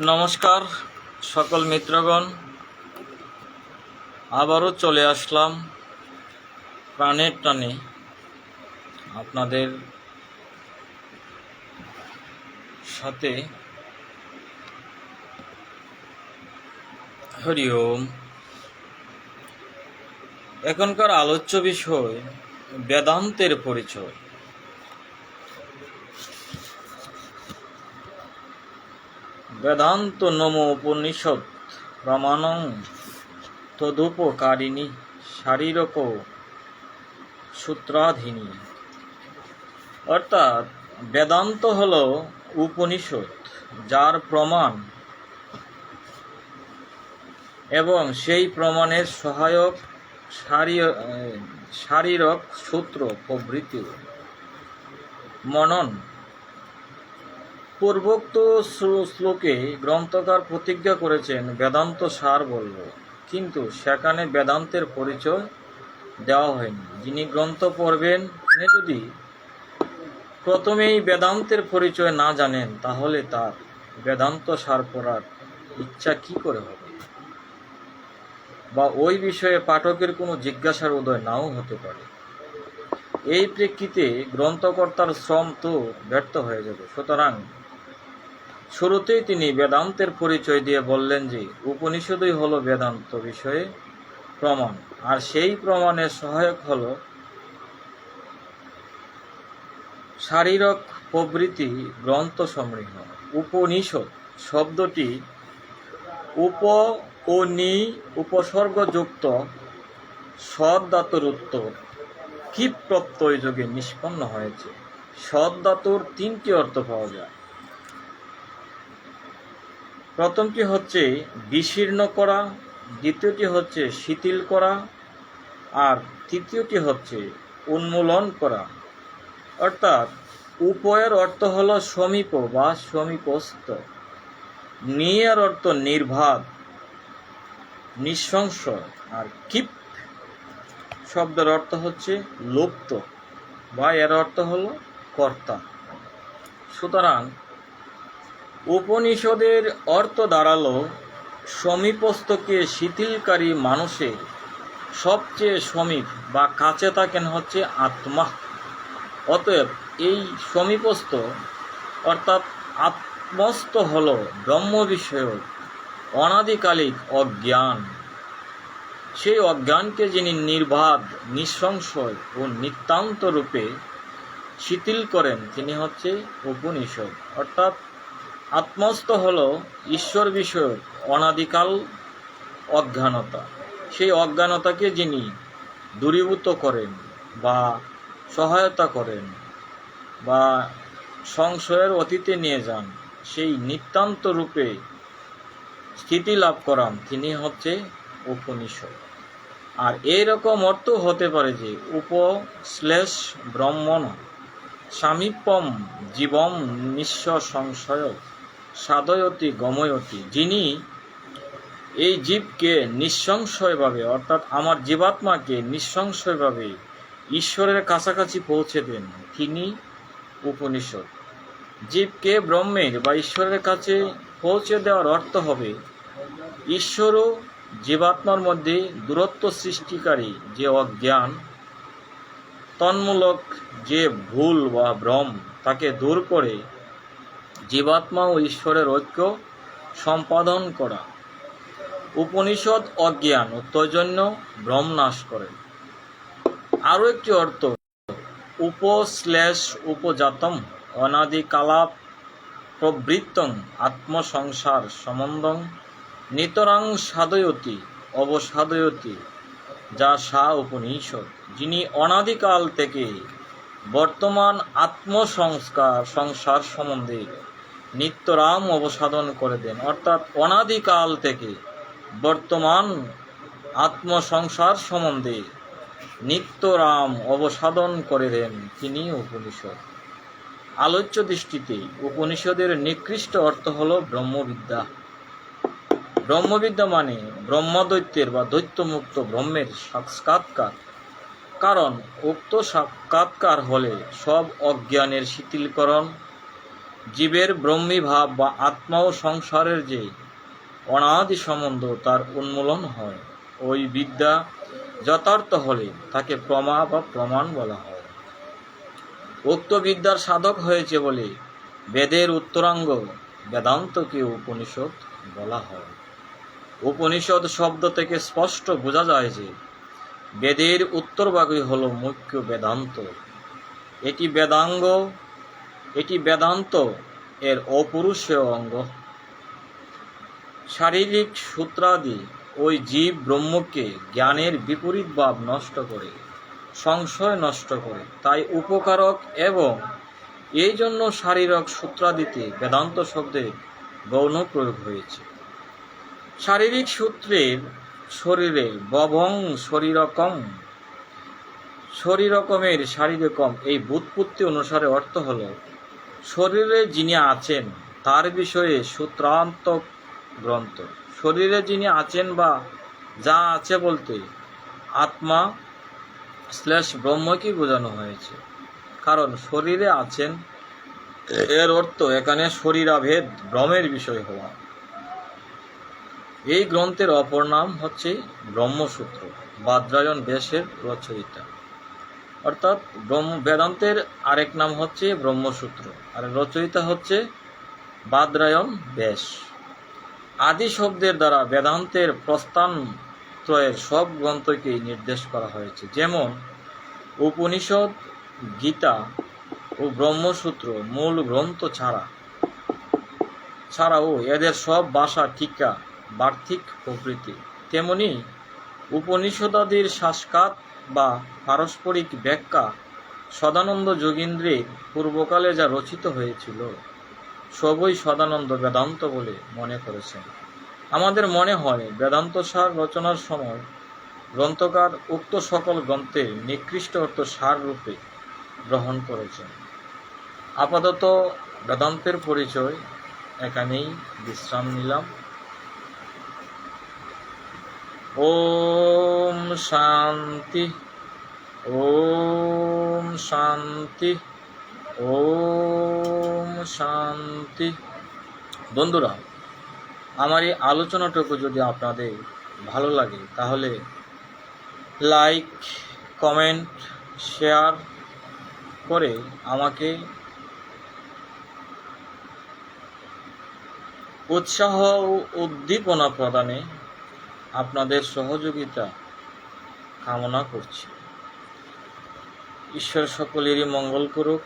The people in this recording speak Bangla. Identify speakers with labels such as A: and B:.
A: নমস্কার, সকল মিত্রগণ। আবারও চলে আসলাম প্রাণের টানে। আপনাদের সাথে হরি ওম। এখনকার আলোচ্য বিষয়, বেদান্তের পরিচয়। বেদান্ত নম উপনিষদ প্রমাণং তদুপকারিণী শারীরক সূত্রাধীনী। অর্থাৎ বেদান্ত হল উপনিষদ, যার প্রমাণ এবং সেই প্রমাণের সহায়ক শারীরক সূত্র প্রভৃতি। মনন পূর্বোক্ত শ্লো- শ্লোকে গ্রন্থকার প্রতিজ্ঞা করেছেন, বেদান্ত সার বলব। কিন্তু সেখানে বেদান্তের পরিচয় দেওয়া হয়নি। যিনি গ্রন্থ পড়বেন, তিনি যদি প্রথমেই বেদান্তের পরিচয় না জানেন, তাহলে তার বেদান্ত সার পড়ার ইচ্ছা কি করে হবে? বা ওই বিষয়ে পাঠকের কোনো জিজ্ঞাসার উদয় নাও হতে পারে। এই প্রেক্ষিতে গ্রন্থকর্তার শ্রম তো ব্যর্থ হয়ে যাবে। সুতরাং শুরুতেই তিনি বেদান্তের পরিচয় দিয়ে বললেন যে, উপনিষদই হলো বেদান্ত বিষয়ে প্রমাণ, আর সেই প্রমাণের সহায়ক হল শারীরক প্রবৃত্তি গ্রন্থ সমৃহ। উপনিষদ শব্দটি উপ ও নি উপসর্গযুক্ত সৎ ধাতুর উত্তর। কি প্রত্যয় যোগে নিষ্পন্ন হয়েছে? সৎ তিনটি অর্থ পাওয়া যায়। প্রথমটি হচ্ছে বিশীর্ণ করা, দ্বিতীয়টি হচ্ছে শিথিল করা, আর তৃতীয়টি হচ্ছে উন্মূলন করা। অর্থাৎ উপয়ের অর্থ হল সমীপ বা সমীপস্থ। নিয়ের অর্থ নির্ভাদ নিঃসংশয় আর কিপ শব্দের অর্থ হচ্ছে লুপ্ত, বা এর অর্থ হল কর্তা। সুতরাং উপনিষদের অর্থ দাঁড়াল সমীপস্থকে শিথিলকারী মানুষের। সবচেয়ে সমীপ বা কাছে থাকেন হচ্ছে আত্মা। অতএব এই সমীপস্থ, অর্থাৎ আত্মস্থ হল ব্রহ্ম বিষয়ক অনাদিকালিক অজ্ঞান। সেই অজ্ঞানকে যিনি নির্বাদ নিঃসংশয় ও নিতান্ত রূপে শিথিল করেন, তিনি হচ্ছে উপনিষদ, অর্থাৎ আত্মস্থ হল ঈশ্বর বিষয়ক অনাদিকাল অজ্ঞানতা। সেই অজ্ঞানতাকে যিনি দূরীভূত করেন বা সহায়তা করেন বা সংশয়ের অতীতে নিয়ে যান, সেই নিতান্ত রূপে স্থিতি লাভ করান তিনি হচ্ছে উপনিষদ। আর এইরকম অর্থ হতে পারে যে উপ শ্লেষ ব্রহ্মণ সামীপ্যম জীবম নিঃস্ব সংশয় সাদয়তি, গময়তি, যিনি এই জীবকে নিঃসংশয়ভাবে, অর্থাৎ আমার জীবাত্মাকে নিঃসংশয়ভাবে ঈশ্বরের কাছাকাছি পৌঁছে দেন, তিনি উপনিষদ। জীবকে ব্রহ্মের বা ঈশ্বরের কাছে পৌঁছে দেওয়ার অর্থ হবে, ঈশ্বরও জীবাত্মার মধ্যে দূরত্ব সৃষ্টিকারী যে অজ্ঞান, তন্মূলক যে ভুল বা ভ্রম, তাকে দূর করে জীবাত্মা ও ঈশ্বরের ঐক্য সম্পাদন করা। উপনিষদ অজ্ঞান ও তৈজন্য ভ্রম নাশ করে। আরও একটি অর্থ উপশ্লেষ উপজাতম, অনাদিকালাপ প্রবৃত্তং, আত্মসংসার সম্বন্ধং, নিতরাং সাধয়তি অবসাদয়তি যা সা উপনিষদ, যিনি অনাদিকাল থেকে বর্তমান আত্মসংস্কার, সংসার সম্বন্ধে নিত্যরাম অবসাদন করে দেন। অর্থাৎ অনাদিকাল থেকে বর্তমান আত্মসংসার সম্বন্ধে নিত্যরাম অবসাদন করে দেন তিনি উপনিষদ। আলোচ্য দৃষ্টিতে উপনিষদের নিকৃষ্ট অর্থ হল ব্রহ্মবিদ্যা। ব্রহ্মবিদ্যা মানে ব্রহ্মদৈত্যের বা দৈত্যমুক্ত ব্রহ্মের সাক্ষাৎকার। কারণ উক্ত সাক্ষাৎকার হলে সব অজ্ঞানের শিথিলকরণ, জীবের ব্রহ্মী ভাব বা আত্মা ও সংসারের যে অনাদি সম্বন্ধ তার উন্মূলন হয়, ওই বিদ্যা যথার্থ হলে তাকে প্রমা বা প্রমাণ বলা হয়। উক্ত বিদ্যার সাধক হয়েছে বলে বেদের উত্তরাঙ্গ বেদান্তকে উপনিষদ বলা হয়। উপনিষদ শব্দ থেকে স্পষ্ট বোঝা যায় যে বেদের উত্তরভাগই হল মুখ্য বেদান্ত। এটি বেদাঙ্গ, এটি বেদান্ত, এর অপুরুষেয় অঙ্গ। শারীরিক সূত্রাদি ওই জীব ব্রহ্মকে জ্ঞানের বিপরীত ভাব নষ্ট করে, সংশয় নষ্ট করে, তাই উপকারক এবং এই জন্য শারীরক সূত্রাদিতে বেদান্ত শব্দের গৌণ প্রয়োগ হয়েছে। শারীরিক সূত্রের শরীরে বভং শরীরকম। শরীরকমের শারীরকম, এই বুৎপত্তি অনুসারে অর্থ হল, শরীরে যিনি আছেন, তার বিষয়ে সূত্রান্ত গ্রন্থ। শরীরে যিনি আছেন বা যা আছে বলতে আত্মা স্ল্যাশ ব্রহ্মকেই বোঝানো হয়েছে। কারণ শরীরে আছেন, এর অর্থ এখানে শরীরাভেদ ভ্রমের বিষয় হওয়া। এই গ্রন্থের অপর নাম হচ্ছে ব্রহ্মসূত্র, বাদ্রায়ণ বেশের রচয়িতা অর্থাৎ ব্রহ্ম, বেদান্তের আরেক নাম হচ্ছে ব্রহ্মসূত্র, আর রচয়িতা হচ্ছে বাদ্রায়ণ বেশ আদি শব্দের দ্বারা বেদান্তের প্রস্থান ত্রয়ের সব গ্রন্থকেই নির্দেশ করা হয়েছে। যেমন উপনিষদ, গীতা ও ব্রহ্মসূত্র মূল গ্রন্থ ছাড়া, ছাড়াও এদের সব ভাষা টিকা বার্থিক প্রভৃতি। তেমনি উপনিষদাদির শাসকাত বা পারস্পরিক ব্যাখ্যা সদানন্দ যোগীন্দ্রের পূর্বকালে যা রচিত হয়েছিল, সবই সদানন্দ বেদান্ত বলে মনে করেছেন। আমাদের মনে হয় বেদান্ত সার রচনার সময় গ্রন্থকার উক্ত সকল গ্রন্থের নিকৃষ্ট অর্থ সার রূপে গ্রহণ করেছেন। আপাতত বেদান্তের পরিচয় এখানেই বিশ্রাম নিলাম। ওম শান্তি ওম শান্তি ওম শান্তি। বন্ধুরা, আমার এই আলোচনাটুকু যদি আপনাদের ভালো লাগে, তাহলে লাইক, কমেন্ট, শেয়ার করে আমাকে উৎসাহ ও উদ্দীপনা প্রদানে আপনাদের সহযোগিতা কামনা করছি। ঈশ্বর সকলেরই মঙ্গল করুক।